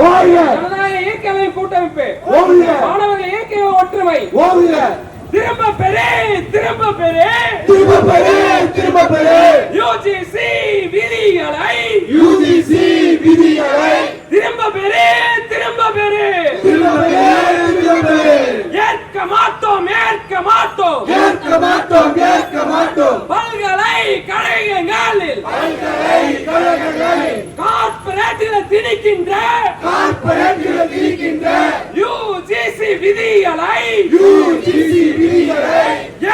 வாழ்க! ஜனநாயக இயக்க கூட்டமைப்பு! மாணவர்கள் ஒற்றுமை. திரும்ப பெரு திரும்ப பெரு திரும்ப பெரு திரும்ப பெரு யூஜிசி விதிகளை. யூஜிசி விதிகளை. திரும்ப பெரு திரும்ப பெரு திரும்ப பெரு திரும்ப பெரு ஏற்க மாட்டோம் ஏற்க மாட்டோம் கேட்க மாட்டோம் கேட்க மாட்டோம் பல்கலை கழகங்களில் பல்கலை கழகங்களில் கார்ப்பரேட்டில் திணிக்கின்ற. கார்ப்பரேட்டுகள் இருக்கின்ற யூஜிசி விதிகளை யூஜிசி விதிகளை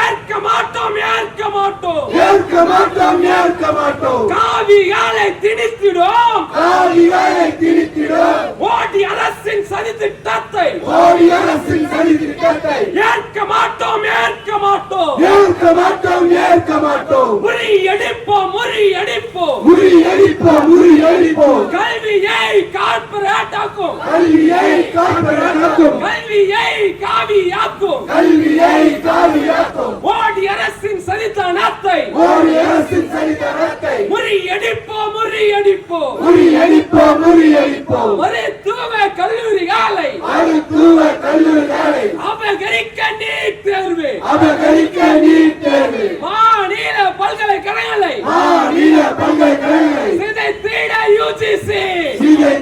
ஏற்க மாட்டோம் ஏற்க மாட்டோம். ஏற்க மாட்டோம் ஏற்க மாட்டோம். காவிகளை திணித்திடும். காவிகளை திணித்திடும். மோடி அரசின் சதி திட்டத்தை மோடி அரசின் சதி திட்டத்தை ஏற்க மாட்டோம் ஏற்க மாட்டோம். ஏற்க மாட்டோம் ஏற்க மாட்டோம். முறியடிப்போம் முறியடிப்போம். முறியடிப்போம் முறியடிப்போம். கல்வியை கார்ப்பரேட் ஆக்கும் கல்வியை காப்பதற்கும் கல்வியை காவியாக்கும். கல்வியை காவியாக்கும். மோடி அரசின் சதித்தனத்தை மோடி அரசின் சரிதரத்தை முறியடிப்போம் முறியடிப்போம் முறியடிப்போம் முறியடிப்போம் மருத்துவ கல்லூரிகளை மருத்துவ கல்லூரிகளை அபகரிக்க நீட் தேர்வு. அபகரிக்க நீட் தேர்வு. மாநில பல்கலைக்கழகங்களை. மாநில பல்கலைக்கழகங்களை. சிதைத்திட யூஜிசி.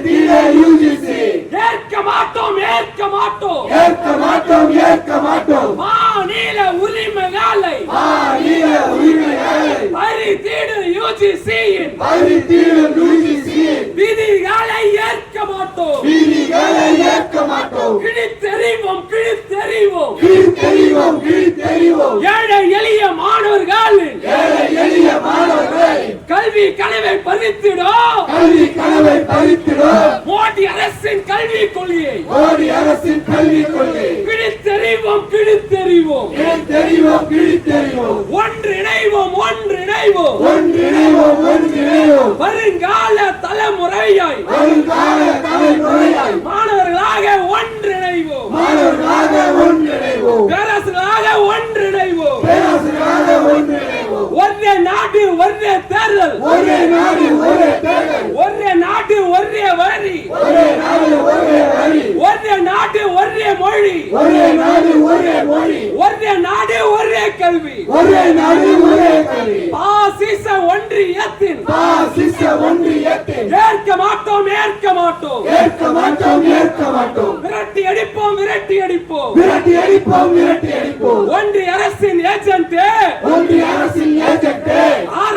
தீர யூஜிசி. ஏற்க மாட்டோம் ஏற்க மாட்டோம். ஏற்க மாட்டோம் ஏற்க மாட்டோம். மாநில உரிமைகளை மாநில உரிமைகளை பறித்திடு யூஜிசியின். பறி தீரும் யூஜிசியின். விதிகளை ஏற்க மாட்டோம். விதிகளை ஏற்க மாட்டோம் கிழித்தெறிவோம் கிழித்தெறிவோம் கீழ்த்தெறிவோம் கீழ்த்தெறிவோம் ஏழை எளிய மாணவர்களின் ஏழை எளிய மாணவர்களை கல்வி கனவை பறித்திடும். கல்வி கனவை பறித்திடும். மோடி அரசின் கல்வி கொள்கையை மோடி அரசின் கல்விக் கொள்கை கிழித்தெறிவோம் கிழித்தெறிவோம் கீழ்த்தெறிவோம் கீழ்த்தெறிவோம் ஒன்றிணைவோம் ஒன்றிணைவோம். ஒன்றிணைவோம் ஒன்றிணைவோம். வருங்கால தலைமுறையாய் வருங்கால தலைமுறையாய் மாணவர்களாக ஒன்றிணைவோம். மாணவர்களாக ஒன்றிணைவோம். பேரரசுகளாக ஒன்றிணைவோம் பேராசிரியராக ஒன்றிணைவோம் ஒரே நாடு ஒரே தேர்தல். ஒரே நாடு ஒரே தேர்தல். ஒரே நாடு ஒரே வரி. ஒரே நாடு ஒரே வழி ஒரே நாடு ஒரே மொழி. ஒரே நாடு ஒரே மொழி. ஒரே நாடு ஒரே கல்வி. ஒரே நாடு ஒரே கல்வி. பாசிச ஒன்றியத்தின் பாசிச ஒன்றியத்தில் ஏற்க மாட்டோம் ஏற்க மாட்டோம். ஏற்க மாட்டோம் ஏற்க மாட்டோம். விரட்டி அடிப்போம் விரட்டி அடிப்போம். விரட்டி அடிப்போம் விரட்டி அடிப்போம். ஒன்றிய அரசின் ஏஜென்ட் ஒன்றிய அரசின் agent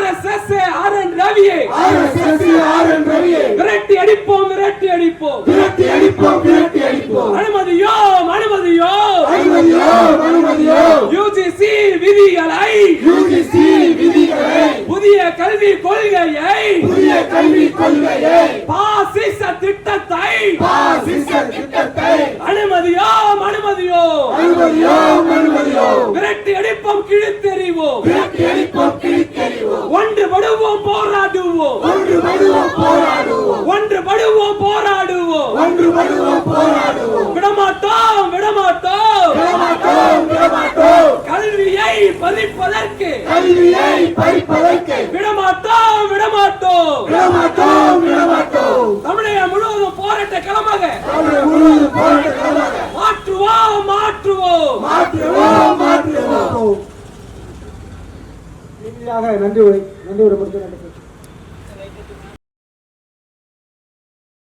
R S S R N ரவியை. ஆர்எஸ்எஸ் ஆர்என் ரவியை. விரட்டி அடிப்போம் விரட்டி அடிப்போம். விரட்டி அடிப்போம் விரட்டி அடிப்போம். அனுமதியோ அனுமதியோ அனுமதியோ அனுமதியோ யூஜிசி விதிகளை. யூஜிசி விதிகளை. புதிய கல்வி கொள்கையை. புதிய கல்விக் கொள்கையை. பாசிச திட்டத்தை. பாசிச திட்டத்தை. அனுமதியோ அனுமதியோ அனுமதியோ அனுமதியோ விரட்டி அடிப்போம் கிழித்தெறிவோம். விரட்டி அடிப்போம் கிழித்தெறிவோம். ஒன்றுபடுவோம் போராடுவோம். ஒன்றுபடுவோம் போராடுவோம். ஒன்றுபடுவோம் போராடுவோம். ஒன்றுபடுவோம் போராடுவோம். விடமாட்டோம் விடமாட்டோம். விடமாட்டோம் விடமாட்டோம். கல்வியை பதிப்பதற்கு கல்வியை பறிப்பதற்கு. விடமாட்டோம் விடமாட்டோம். விடமாட்டோம் விடமாட்டோம். நன்றி உரை. நன்றி உரைப்படுத்த நன்றி.